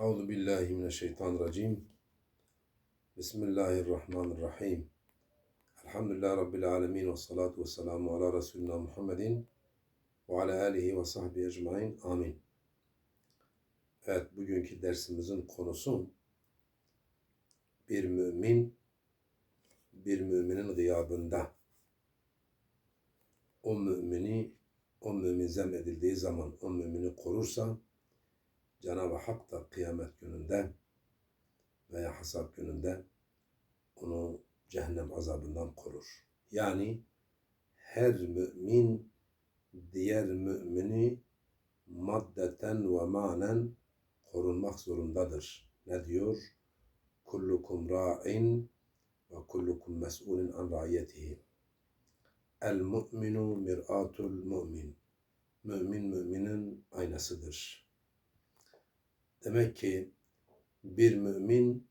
Euzu billahi mineşşeytanirracim. Bismillahirrahmanirrahim. Elhamdülillahi rabbil alamin ve salatu vesselamu ala resulina Muhammedin ve ala alihi ve sahbihi ecmaîn. Amin. Evet, bugünkü dersimizin konusu bir mümin bir müminin gıyabında o mümini o mümin zemmedildiği zaman o mümini korursa Cenab-ı Hak da kıyamet gününde veya hasap gününde onu cehennem azabından korur. Yani her mümin diğer mümini maddeten ve manen korunmak zorundadır. Ne diyor? Kullukum ra'in ve kullukum mes'ulun an ra'iyetihi. El mu'minu mir'atul mu'min. Mümin müminin aynasıdır. Demek ki bir mümin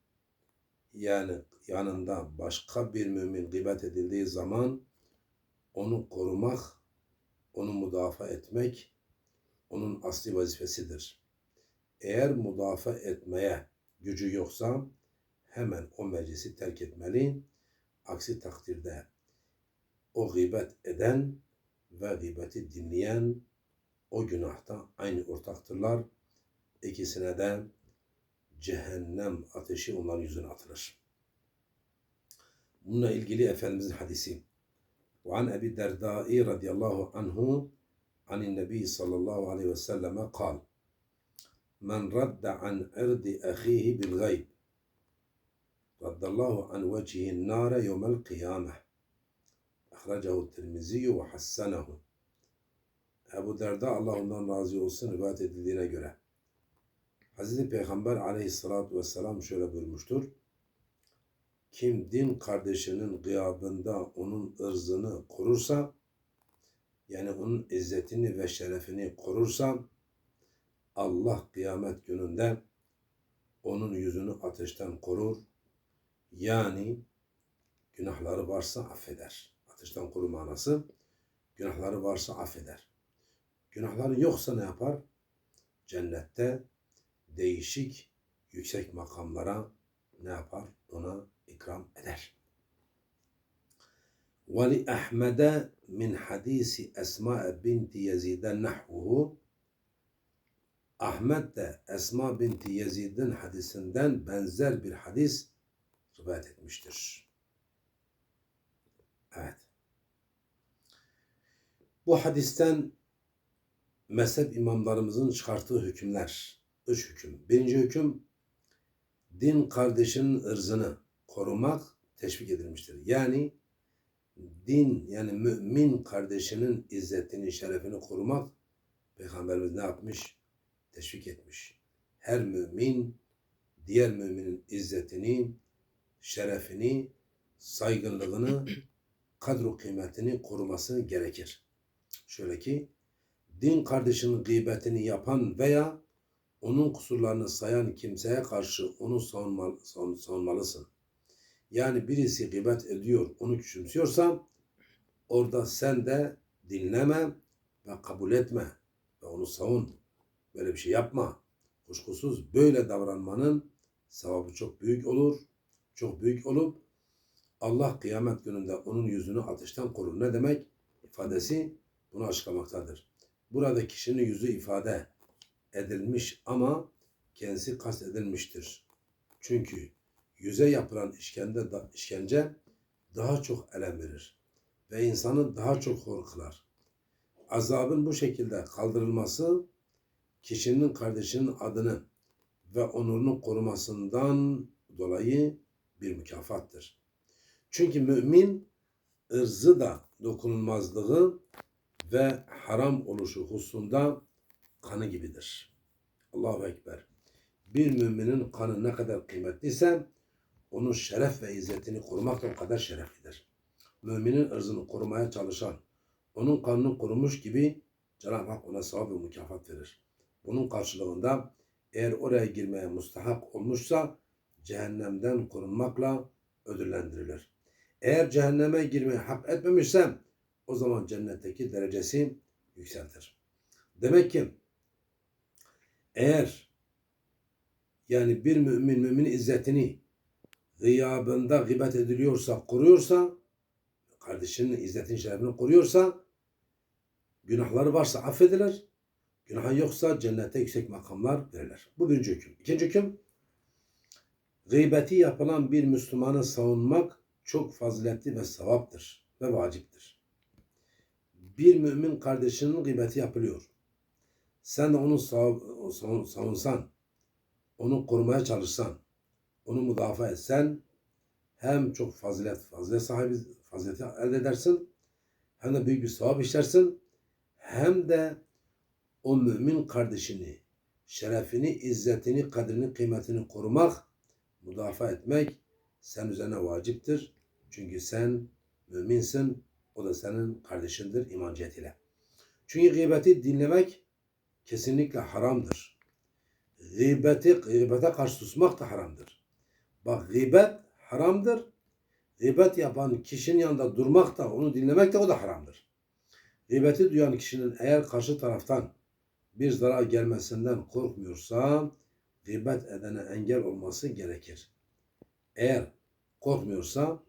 yani yanında başka bir mümin gıybet edildiği zaman onu korumak, onu müdafaa etmek onun asli vazifesidir. Eğer müdafaa etmeye gücü yoksa hemen o meclisi terk etmeli. Aksi takdirde o gıybet eden ve gıybeti dinleyen o günahta aynı ortaktırlar İkisine de cehennem ateşi onların yüzüne atılır. Bununla ilgili Efendimizin hadisi. وعن أبي الدرداء رضي الله عنه عن النبي صلى الله عليه وسلم قال من رد عن عرض أخيه بالغيب رد الله عن وجهه النار يوم القيامة أخرجه الترمذي وحسنه Ebu Derda Allah ondan razı olsun rivayet edildiğine göre Hazreti Peygamber aleyhissalatü vesselam şöyle buyurmuştur. Kim din kardeşinin gıyabında onun ırzını korursa, yani onun izzetini ve şerefini korursa, Allah kıyamet gününde onun yüzünü ateşten korur. Yani günahları varsa affeder. Ateşten koru manası, günahları varsa affeder. Günahları yoksa ne yapar? Cennette değişik yüksek makamlara ne yapar? Ona ikram eder. وَلِأَحْمَدَ min hadisi Esma binti Yazid'e nahvuhu Ahmet de Esma binti Yazid'in hadisinden benzer bir hadis rivayet etmiştir. Evet. Bu hadisten mezhep imamlarımızın çıkarttığı hükümler üç hüküm. Birinci hüküm din kardeşinin ırzını korumak teşvik edilmiştir. Yani din yani mümin kardeşinin izzetini, şerefini korumak Peygamberimiz ne yapmış? Teşvik etmiş. Her mümin diğer müminin izzetini, şerefini, saygınlığını, kadro kıymetini koruması gerekir. Şöyle ki din kardeşinin gıybetini yapan veya onun kusurlarını sayan kimseye karşı onu savunmal, savun, savunmalısın. Yani birisi gıybet ediyor, onu küçümsüyorsa orada sen de dinleme ve kabul etme ve onu savun. Böyle bir şey yapma. Kuşkusuz böyle davranmanın sevabı çok büyük olur. Çok büyük olup Allah kıyamet gününde onun yüzünü ateşten korur. Ne demek? İfadesi bunu açıklamaktadır. Burada kişinin yüzü ifade edilmiş ama kendisi kast edilmiştir. Çünkü yüze yapılan işkence, işkence daha çok elem verir ve insanı daha çok hor kılar. Azabın bu şekilde kaldırılması kişinin kardeşinin adını ve onurunu korumasından dolayı bir mükafattır. Çünkü mümin ırzı da dokunulmazlığı ve haram oluşu hususunda kanı gibidir. Allahu Ekber. Bir müminin kanı ne kadar kıymetliyse onun şeref ve izzetini korumak o kadar şereflidir. Müminin ırzını korumaya çalışan, onun kanını korumuş gibi Cenab-ı Hak ona sevap ve mükafat verir. Bunun karşılığında eğer oraya girmeye mustahak olmuşsa cehennemden korunmakla ödüllendirilir. Eğer cehenneme girmeyi hak etmemişse o zaman cennetteki derecesi yükseltir. Demek ki eğer Yani bir mümin müminin izzetini gıyabında gıybet ediliyorsa, koruyorsa, kardeşinin izzetini, şerefini koruyorsa, günahları varsa affedilir, günahı yoksa cennete yüksek makamlar verilir. Bu birinci hüküm. İkinci hüküm, gıybeti yapılan bir Müslümanı savunmak çok faziletli ve sevaptır ve vaciptir. Bir mümin kardeşinin gıybeti yapılıyor. Sen de onu sav- savun- savunsan, onu korumaya çalışsan, onu müdafaa etsen hem çok fazilet, fazilet sahibi fazileti elde edersin hem de büyük bir sevap işlersin hem de o mümin kardeşini, şerefini, izzetini, kadrini, kıymetini korumak, müdafaa etmek sen üzerine vaciptir. Çünkü sen müminsin, o da senin kardeşindir iman cihetiyle. Çünkü gıybeti dinlemek kesinlikle haramdır. Gıybeti, gıybete karşı susmak da haramdır. Bak gıybet haramdır. Gıybet yapan kişinin yanında durmak da onu dinlemek de o da haramdır. Gıybeti duyan kişinin eğer karşı taraftan bir zarar gelmesinden korkmuyorsa gıybet edene engel olması gerekir. Eğer korkmuyorsa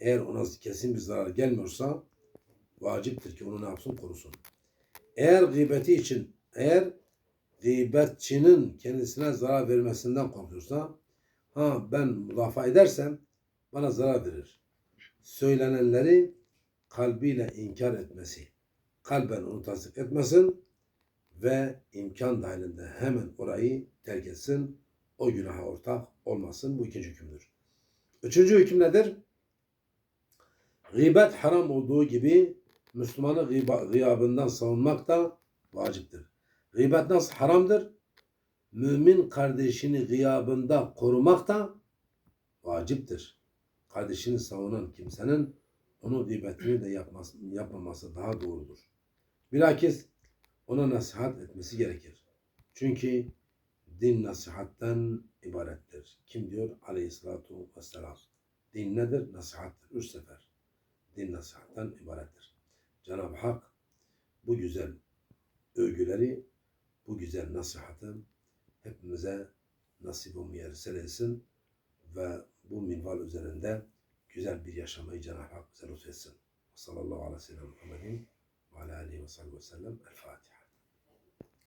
eğer ona kesin bir zarar gelmiyorsa vaciptir ki onu ne yapsın korusun. Eğer gıybeti için eğer gıybetçinin kendisine zarar vermesinden korkuyorsa ha ben müdafaa edersem bana zarar verir. Söylenenleri kalbiyle inkar etmesi, kalben onu tasdik etmesin ve imkan dahilinde hemen orayı terk etsin. O günaha ortak olmasın. Bu ikinci hükümdür. Üçüncü hüküm nedir? Gıybet haram olduğu gibi Müslümanı gıyabından savunmak da vaciptir. Gıybet nasıl haramdır? Mümin kardeşini gıyabında korumak da vaciptir. Kardeşini savunan kimsenin onun gıybetini de yapması, yapmaması daha doğrudur. Bilakis ona nasihat etmesi gerekir. Çünkü din nasihatten ibarettir. Kim diyor? Aleyhissalatu vesselam. Din nedir? Nasihattır. Üç sefer. Din nasihatten ibarettir. Cenab-ı Hak bu güzel övgüleri, bu güzel nasihatı hepimize nasip müyesser etsin ve bu minval üzerinde güzel bir yaşamayı Cenab-ı Hak bize lütfetsin. Sallallahu aleyhi ve sellem ve aleyhi ve sellem. El Fatiha.